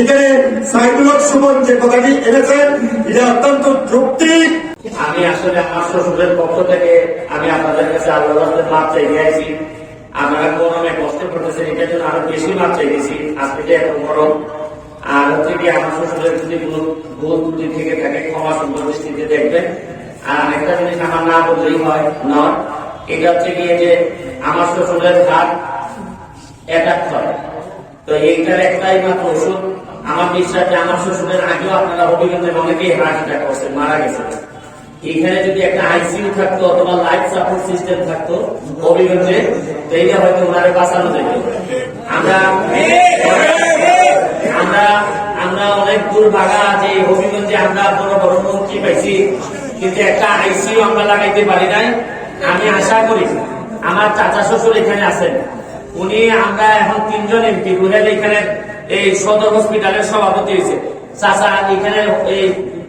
এখানে সাইদুল সুমন যে কথাটি এনেছেন, এটা অত্যন্ত যৌক্তিক। আমি আসলে আমার শ্বশুরের পক্ষ থেকে আমি আপনাদের কাছে আল্লাহ মাপ চাই দিয়েছি আপনারা গরমে কষ্ট করতেছেন এটার জন্য আরও বেশি মাপ চাই দিয়েছি। আজকে এত গরম, আর হচ্ছে কি আমার শ্বশুরের যদি কোনো ভুল ত্রুটি থেকে থাকে, ক্ষমা সুন্দর দৃষ্টিতে দেখবেন। আর আরেকটা জিনিস আমার না বললেই হয় নয়, এটা হচ্ছে গিয়ে যে আমার শ্বশুরের হাত অ্যাটাক হয়। তো এইটার একটাই মাত্র ওষুধ আমার বিশ্বাস আমার শ্বশুরের আগেও আপনারা অভিজ্ঞতা অনেকেই হার্ট অ্যাটাক করছে, মারা গেছে। এখানে যদি একটা আইসিইউ থাকতো অথবা লাইফ সাপোর্ট সিস্টেম থাকতো অভিজ্ঞতে এইটা হয়তো ওনারে বাঁচানো যেত। আমরা আমরা আমরা অনেক দূর ভাগা যে আমরা বড় বড় মন্ত্রী পাইছি, কিন্তু একটা আইসিইউ আমরা লাগাইতে পারি নাই। আমি আশা করি আমার চাচা শ্বশুর এখানে আছেন। উনি আমরা এখন তিনজন এমপি রুহেল এখানে এই সদর হসপিটালের সভাপতি হয়েছে। চাচা, এখানে এই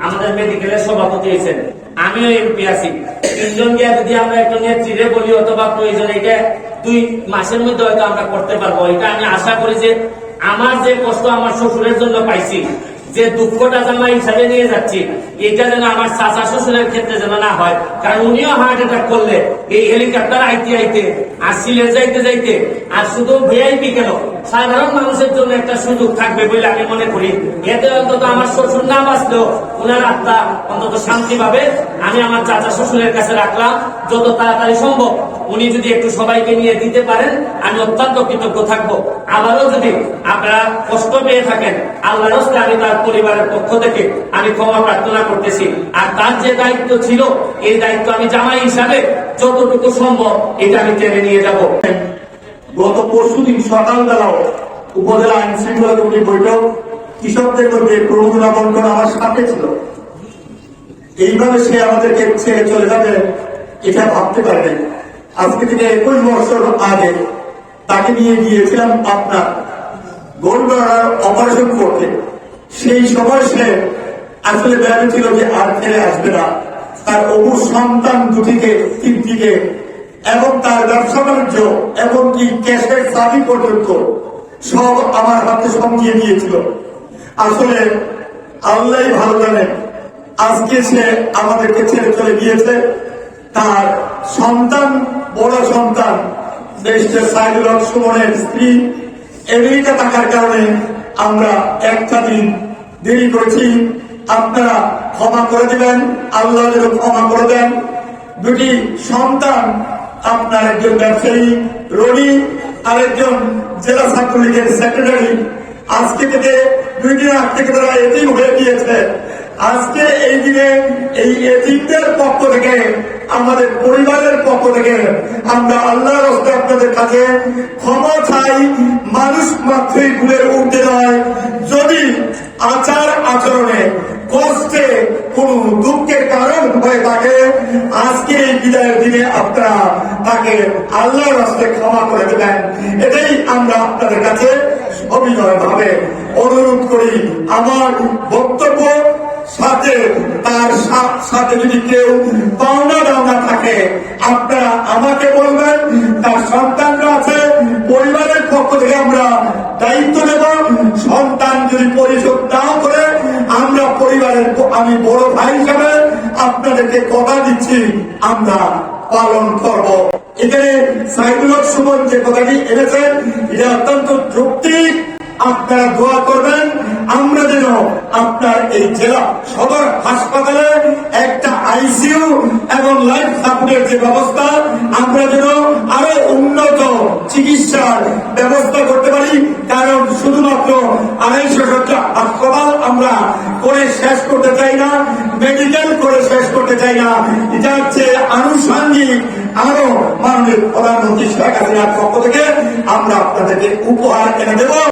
আমাদের মেডিকেলের সভাপতি হয়েছেন। আমিও এমপি আছি। তিনজন গিয়ে যদি আমরা একটা নেত্রীরে বলি অথবা প্রয়োজন এটা দুই মাসের মধ্যে হয়তো আমরা করতে পারব। এটা আমি আশা করি যে আমার যে কষ্ট আমার শ্বশুরের জন্য পাইছি যে দুঃখটা যেন হিসাবে নিয়ে যাচ্ছি, এটা যেন আমার চাচা শ্বশুরের ক্ষেত্রে যেন না হয়। কারণ উনিও হার্ট অ্যাটাক করলে, এই হেলিকপ্টার আইতে আইতে, আর সিলেট যাইতে যাইতে, আর শুধু ভিআইপি কেন? সাধারণ মানুষের জন্য একটা সুযোগ থাকবে বলে আমি মনে করি। এতে অন্তত আমার শ্বশুর না বাঁচলেও ওনার আত্মা অন্তত শান্তি পাবে আমি আমার চাচা শ্বশুরের কাছে রাখলাম, যত তাড়াতাড়ি সম্ভব। উনি যদি একটু সবাইকে নিয়ে দিতে পারেন, আমি অত্যন্ত কৃতজ্ঞ থাকব। আবারও যদি আপনারা কষ্ট পেয়ে থাকেন আল্লাহ আমি তার পরিবারের পক্ষ থেকে আমি ক্ষমা প্রার্থনা করতেছি। আর তার যে দায়িত্ব ছিল, এই দায়িত্ব আমি জামাই হিসাবে যতটুকু সম্ভব এটা আমি টেনে নিয়ে যাব। গত পরশু দিন সকালবেলাও উপজেলা আইন শৃঙ্খলা কমিটির বৈঠক, কৃষকদের মধ্যে প্রমোদনা বন্টন আমার সাথে ছিল। এইভাবে সে আমাদেরকে ছেড়ে চলে যাবে, এটা ভাবতে পারবেন আজকে থেকে একুশ বছর আগে তাকে নিয়ে গিয়েছিলাম আপনার গোলগড়ার অপারেশন করতে সেই সময় সে আসলে ভেবেছিল যে আর ফেলে আসবে না। তার অবু সন্তান দুটিকে, তিনটিকে এবং তার ব্যবসা বাণিজ্য এমনকি ক্যাশের চাবি পর্যন্ত সব আমার হাতে সমঝিয়ে দিয়েছিল। আসলে আল্লাহ ভালো জানেন আজকে সে আমাদেরকে ছেড়ে চলে গিয়েছে। তার সন্তান বড় সন্তান দেশের সাইদুল হক সুমনের স্ত্রী আমেরিকা থাকার কারণে আমরা একটা দিন দেরি করেছি। আপনারা ক্ষমা করে দিবেন, আল্লাহ ক্ষমা করে দেন। দুটি সন্তান, আপনার একজন ব্যবসায়ী, রনি, আরেকজন জেলা ছাত্রলীগের সেক্রেটারি। আজকে থেকে দুই দিন আগ থেকে তারা এতিম হয়ে গিয়েছে। আজকে এই দিনে এই এতিমদের পক্ষ থেকে, আমাদের পরিবারের পক্ষ থেকে আমরা আল্লাহর হস্তে আপনাদের কাছে ক্ষমা চাই, মানুষ মাত্রই ভুলে উঠতে নয়। যদি আচার আচরণে কষ্টে কোন দুঃখের কারণ হয়ে থাকে, আজকে এই বিদায়ের দিনে আপনারা তাকে আল্লাহর রাস্তে ক্ষমা করে দেবেন। এটাই আমরা আপনাদের কাছে অভিনয় ভাবে অনুরোধ করি। আমার বক্তব্য সাথে, তার সাথে যদি কেউ পাওনা দাওনা থাকে, আপনারা আমাকে বলবেন, তার সন্তানরা আছে, পরিবারের পক্ষ থেকে আমরা দায়িত্ব নেব, সন্তান যদি পরিশোধ নাও করে, আমরা পরিবারের আমি বড় ভাই হিসাবে আপনাদেরকে কথা দিচ্ছি, আমরা পালন করব। এখানে সাইদুল সুমন যে কথাটি এনেছেন, এটা অত্যন্ত যৌক্তিক, আপনারা দোয়া করবেন আমরা যেন আপনার এই জেলা সদর হাসপাতালে একটা আইসিইউ এবং লাইফ সাপোর্টের যে ব্যবস্থা, আমরা যেন আরও উন্নত চিকিৎসার ব্যবস্থা করতে পারি। কারণ শুধুমাত্র আড়াইশো সজ্জা হাসপাতাল আমরা করে শেষ করতে চাই না মেডিকেল করে শেষ করতে চাই না। এটা হচ্ছে আনুষঙ্গিক আরও মাননীয় প্রধানমন্ত্রী শেখ হাসিনার পক্ষ থেকে আমরা আপনাদেরকে উপহার এনে দেব।